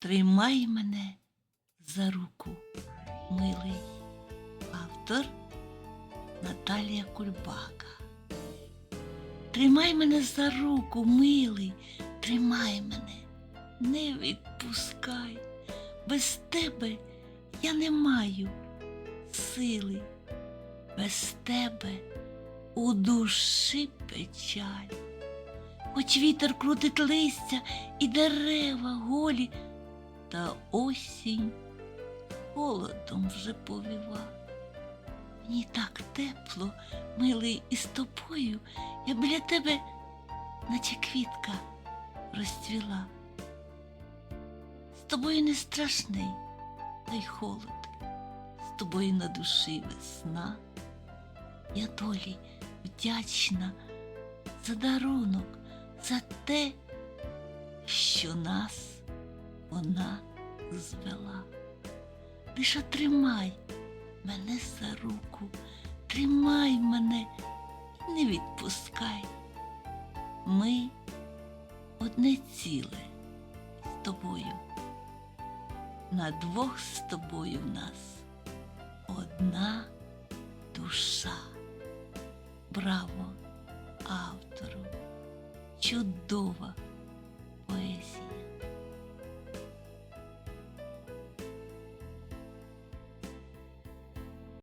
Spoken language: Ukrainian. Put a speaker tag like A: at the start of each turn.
A: Тримай мене за руку, милий. Автор Наталія Кульбака. Тримай мене за руку, милий, тримай мене, не відпускай. Без тебе я не маю сили, без тебе у душі печаль. Хоч вітер крутить листя і дерева голі, та осінь холодом вже повіва. Мені так тепло, милий, із тобою, я біля тебе, наче квітка, розцвіла. З тобою не страшний, та й холод, з тобою на душі весна. Я долі вдячна за дарунок, за те, що нас вона звела. Лише тримай мене за руку, тримай мене не відпускай. Ми одне ціле з тобою. На двох з тобою в нас одна душа. Браво автору! Чудова